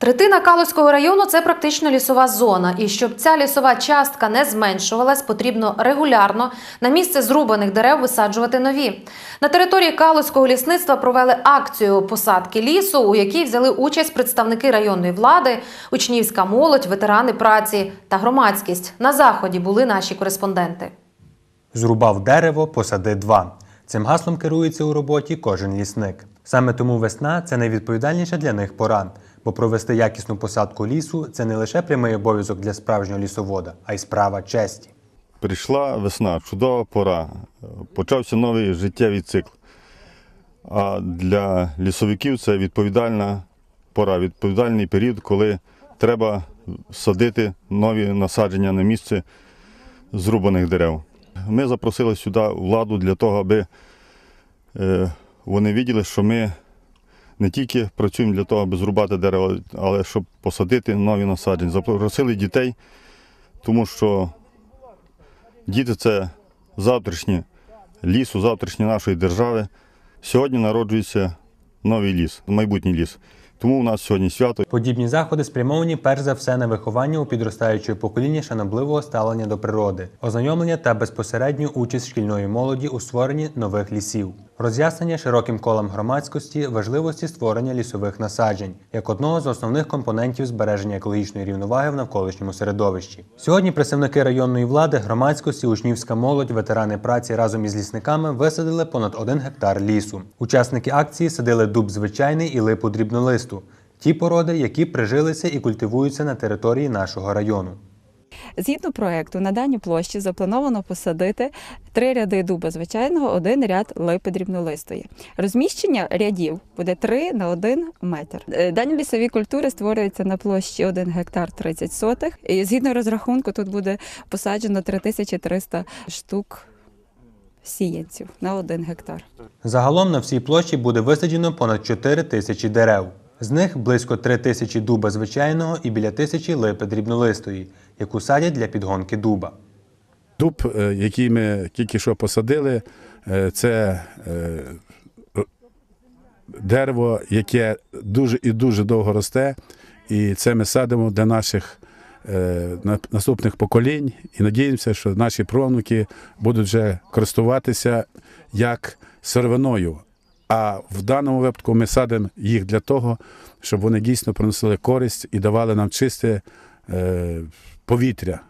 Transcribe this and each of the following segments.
Третина Калузького району це практично лісова зона. І щоб ця лісова частка не зменшувалась, потрібно регулярно на місце зрубаних дерев висаджувати нові. На території Калузького лісництва провели акцію посадки лісу, у якій взяли участь представники районної влади, учнівська молодь, ветерани праці та громадськість. На заході були наші кореспонденти. Зрубав дерево, посади два. Цим гаслом керується у роботі кожен лісник. Саме тому весна це найвідповідальніша для них пора, бо провести якісну посадку лісу це не лише прямий обов'язок для справжнього лісовода, а й справа честі. Прийшла весна, чудова пора. Почався новий життєвий цикл. А для лісовиків це відповідальна пора, відповідальний період, коли треба садити нові насадження на місце зрубаних дерев. Ми запросили сюди владу для того, аби е, вони бачили, що ми не тільки працюємо для того, аби зрубати дерева, але щоб посадити нові насадження. Запросили дітей, тому що Діти це завтрашнє лісу, завтрашнє нашої держави. Сьогодні народжується новий ліс, майбутній ліс. Тому у нас сьогодні свято. Подібні заходи спрямовані перш за все на виховання у підростаючого покоління шанобливого ставлення до природи, ознайомлення та безпосередню участь шкільної молоді у створенні нових лісів, роз'яснення широким колам громадськості важливості створення лісових насаджень як одного з основних компонентів збереження екологічної рівноваги в навколишньому середовищі. Сьогодні представники районної влади, громадськості, учнівська молодь, ветерани праці разом із лісниками висадили понад один гектар лісу. Учасники акції садили дуб звичайний і липу дрібнолисту. Ті породи, які прижилися і культивуються на території нашого району. Згідно проекту, на даній площі заплановано посадити три ряди дуба звичайного, один ряд липи дрібнолистої. Розміщення рядів буде 3 на 1 метр. Е, Дані лісові культури створюються на площі 1 гектар 30 сотих. І згідно розрахунку, тут буде посаджено 3300 штук сіянців на 1 гектар. Загалом на всій площі буде висаджено понад 4 тисячі дерев. З них близько 3 тисячі дуба звичайного і біля тисячі липи дрібнолистої, яку садять для підгонки дуба. Дуб, е, який ми тільки що посадили, е, це е, дерево, яке дуже і дуже довго росте. І це ми садимо для наших наступних поколінь і надіємося, що наші правнуки будуть вже користуватися як сировиною. А в даному випадку ми садимо їх для того, щоб вони дійсно приносили користь і давали нам чисте е, повітря.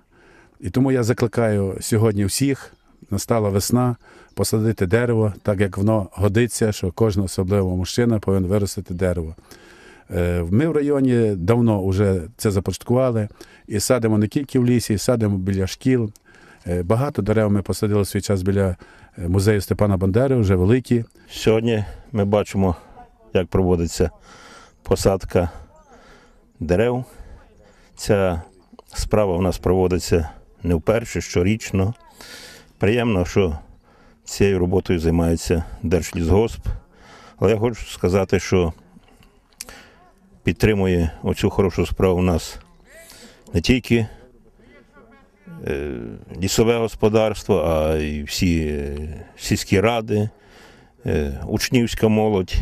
І тому я закликаю сьогодні всіх, настала весна, посадити дерево, так як воно годиться, що кожен особливо мужчина повинен виростити дерево. Е, Ми в районі давно вже це започаткували і садимо не тільки в лісі, садимо біля шкіл. Е, Багато дерев ми посадили в свій час біля музею Степана Бандери, вже великі. Сьогодні ми бачимо, як проводиться посадка дерев. Ця справа у нас проводиться не вперше, щорічно. Приємно, що цією роботою займається Держлісгосп. Але я хочу сказати, що підтримує оцю хорошу справу у нас не тільки лісове господарство, а й всі е, сільські ради, е, учнівська молодь.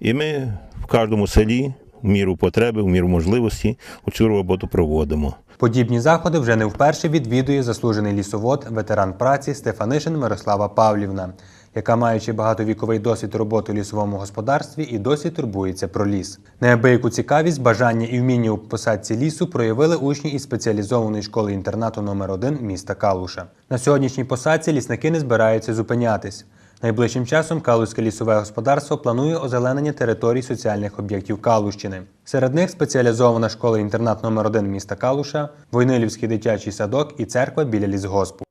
І ми в кожному селі в міру потреби, в міру можливості цю роботу проводимо. Подібні заходи вже не вперше відвідує заслужений лісовод, ветеран праці Стефанишин Мирослава Павлівна, яка, маючи багатовіковий досвід роботи у лісовому господарстві, і досі турбується про ліс. Неабияку цікавість, бажання і вміння у посадці лісу проявили учні із спеціалізованої школи інтернату номер 1 міста Калуша. На сьогоднішній посадці лісники не збираються зупинятись. Найближчим часом Калузьке лісове господарство планує озеленення територій соціальних об'єктів Калущини. Серед них спеціалізована школа-інтернат номер 1 міста Калуша, Войнилівський дитячий садок і церква біля лісгоспу.